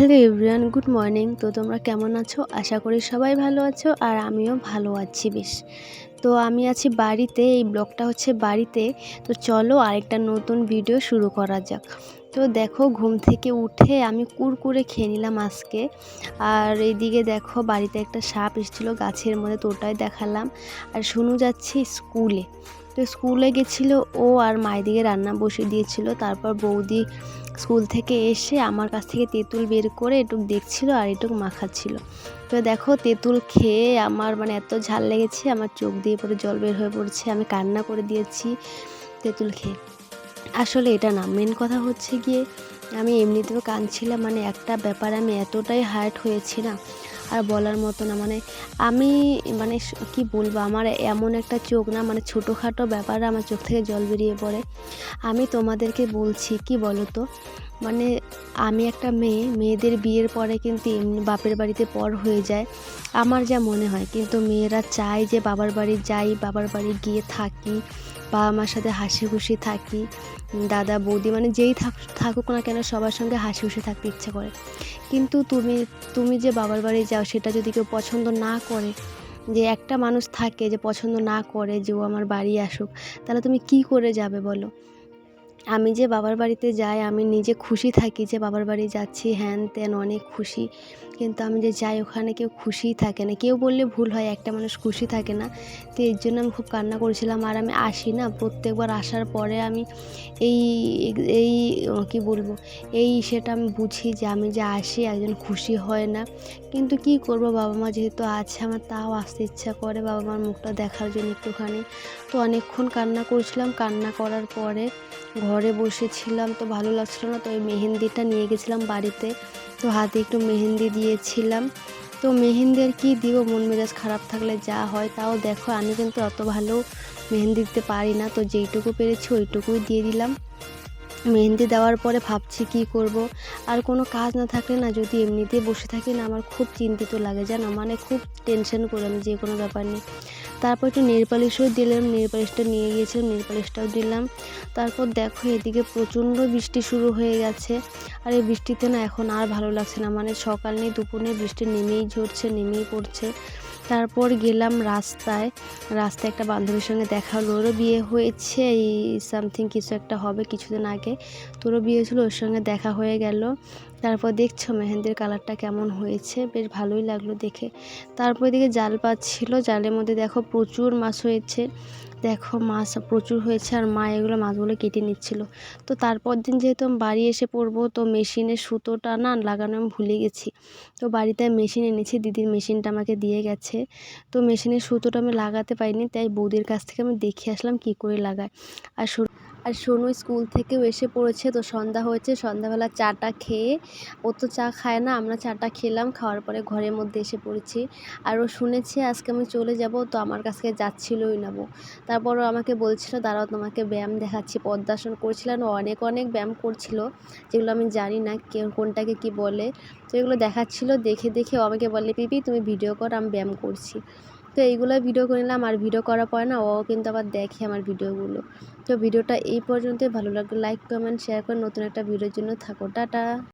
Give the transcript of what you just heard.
Everyone, good morning. তো তোমরা কেমন আছো? আশা করি সবাই ভালো আছো আর আমিও ভালো আছি বেশ। তো আমি আছি বাড়িতে, এই ব্লগটা হচ্ছে বাড়িতে। তো চলো আরেকটা নতুন ভিডিও শুরু করা যাক। তো দেখো ঘুম থেকে উঠে আমি কুরকুরে খেয়ে নিলাম আজকে। আর এইদিকে দেখো বাড়িতে একটা সাপ এসেছিল গাছের মধ্যে, তো ওটাই দেখালাম। আর শুনু যাচ্ছি স্কুলে। তো স্কুলে গেছিল ও আর মায়ের দিকে রান্না বসিয়ে দিয়েছিল। তারপর বৌদি স্কুল থেকে এসে আমার কাছ থেকে তেঁতুল বের করে এটুক দেখছিল আর এটুক মাখাচ্ছিল। তো দেখো তেঁতুল খেয়ে আমার মানে এত ঝাল লেগেছে, আমার চোখ দিয়ে পরে জল বের হয়ে পড়ছে, আমি কান্না করে দিয়েছি তেঁতুল খেয়ে। আসলে এটা না মেন কথা হচ্ছে গিয়ে আমি এমনিতেও কাঁদছিলাম মানে একটা ব্যাপার আমি এতটাই হার্ট হয়েছি না, আর বলার মতো না মানে আমি মানে কি বলব, আমার এমন একটা চোখ না মানে ছোটোখাটো ব্যাপারে আমার চোখ থেকে জল বেরিয়ে পড়ে। আমি তোমাদেরকে বলছি, কি বলো তো মানে আমি একটা মেয়ে, মেয়েদের বিয়ের পরে কিন্তু এমনি বাপের বাড়িতে পর হয়ে যায়, আমার যা মনে হয়, কিন্তু মেয়েরা চায় যে বাবার বাড়ি যাই, বাবার বাড়ি গিয়ে থাকি বাবা মার সাথে হাসি খুশি থাকি, দাদা, বৌদি মানে যেই থাক- থাকুক না কেন সবার সঙ্গে হাসি খুশি থাকতে ইচ্ছে করে। কিন্তু তুমি তুমি যে বাবার বাড়ি যাও, সেটা যদি কেউ পছন্দ না করে, যে একটা মানুষ থাকে যে পছন্দ না করে যে ও আমার বাড়ি আসুক, তাহলে তুমি কি করে যাবে বলো? আমি যে বাবার বাড়িতে যাই, আমি নিজে খুশি থাকি যে বাবার বাড়ি যাচ্ছি, হ্যান ত্যান অনেক খুশি। কিন্তু আমি যে যাই, ওখানে কেউ খুশিই থাকে না। কেউ বললে ভুল হয়, একটা মানুষ খুশি থাকে না। তো এর জন্য আমি খুব কান্না করেছিলাম। আর আমি আসি না, প্রত্যেকবার আসার পরে আমি এই এই, কি বলব, এই সেটা আমি বুঝি যে আমি যে আসি, একজন খুশি হয় না। কিন্তু কি করব, বাবা মা যেহেতু আছে আমার, তাও আসতে ইচ্ছা করে বাবা মার মুখটা দেখার জন্য একটুখানি। তো অনেকক্ষণ কান্না করছিলাম। কান্না করার পরে ঘরে বসেছিলাম তো ভালো লাগছিল না, তো ওই মেহেন্দিটা নিয়ে গেছিলাম বাড়িতে। তো হাতে একটু মেহেন্দি দিয়েছিলাম। তো মেহেন্দি আর কী দিব? মন মেজাজ খারাপ থাকলে যা হয় তাও দেখো, আমি কিন্তু অত ভালো মেহেন্দি দিতে পারি না, তো যেইটুকু পেরেছি ওইটুকুই দিয়ে দিলাম। মেহেন্দি দেওয়ার পরে ভাবছি কি করব। আর কোনো কাজ না থাকলে না যদি এমনিতে বসে থাকি না, আমার খুব চিন্তিত লাগে, জানো? মানে খুব টেনশন করে আমি যে কোনো ব্যাপার নিয়ে। তারপর একটু নেল পালিশও দিলাম নেল পালিশটা নিয়ে গিয়েছিলাম নেল পালিশটাও দিলাম। তারপর দেখো এদিকে প্রচণ্ড বৃষ্টি শুরু হয়ে গেছে। আর এই বৃষ্টিতে না এখন আর ভালো লাগছে না মানে সকাল নেই দুপুর নেই বৃষ্টি নেমেই ঝরছে, নেমেই পড়ছে। তারপর গেলাম রাস্তায়। রাস্তায় একটা বান্ধবীর সঙ্গে দেখা হলো। ওরও বিয়ে হয়েছে, এই সামথিং কিছু একটা হবে কিছুদিন আগে। তোরও বিয়ে হয়েছিল, ওর সঙ্গে দেখা হয়ে গেল। তারপর দেখছ মেহেন্দির কালারটা কেমন হয়েছে? বেশ ভালোই লাগল দেখে। তারপর এদিকে জাল পাচ্ছিল, জালের মধ্যে দেখো প্রচুর মাছ হয়েছে। দেখো মাছ প্রচুর হয়েছে আর মা এগুলো মাছগুলো কেটে নিচ্ছিল। তো তারপর দিন যেহেতু আমি বাড়ি এসে পড়ব, তো মেশিনে সুতোটা না লাগানো আমি ভুলে গেছি। তো বাড়িতে মেশিন এনেছি, দিদির মেশিনটা আমাকে দিয়ে গেছে। তো মেশিনের সুতোটা আমি লাগাতে পারিনি, তাই বৌদির কাছ থেকে আমি দেখে আসলাম কি করে লাগায়। আর আর সোনু স্কুল থেকেও এসে পড়েছে, তো সন্ধ্যা হয়েছে, সন্ধ্যাবেলা চাটা খেয়ে, ও তো চা খায় না, আমরা চাটা খেলাম, খাওয়ার পরে ঘরের মধ্যে এসে পড়েছি। আর ও শুনেছে আজকে আমি চলে যাব, তো আমার কাছ যাচ্ছিলই না বউ তারপরও আমাকে বলছিল, দাঁড়াও, তোমাকে ব্যায়াম দেখাচ্ছি। পদ্মাসন করছিলাম ও অনেক অনেক ব্যায়াম করছিল, যেগুলো আমি জানি না কে, কোনটাকে কি বলে। তো এগুলো দেখাচ্ছিল, দেখে দেখে ও আমাকে বলে, পিপি, তুমি ভিডিও কর, আমি ব্যায়াম করছি। তো এইগুলো ভিডিও করে নিলাম, আর ভিডিও করার পরে না, ও কিন্তু আবার দেখে আমার ভিডিওগুলো তো ভিডিওটা এই পর্যন্তই, ভালো লাগল লাইক কমেন্ট শেয়ার করে নতুন একটা ভিডিওর জন্য থাকো, টাটা।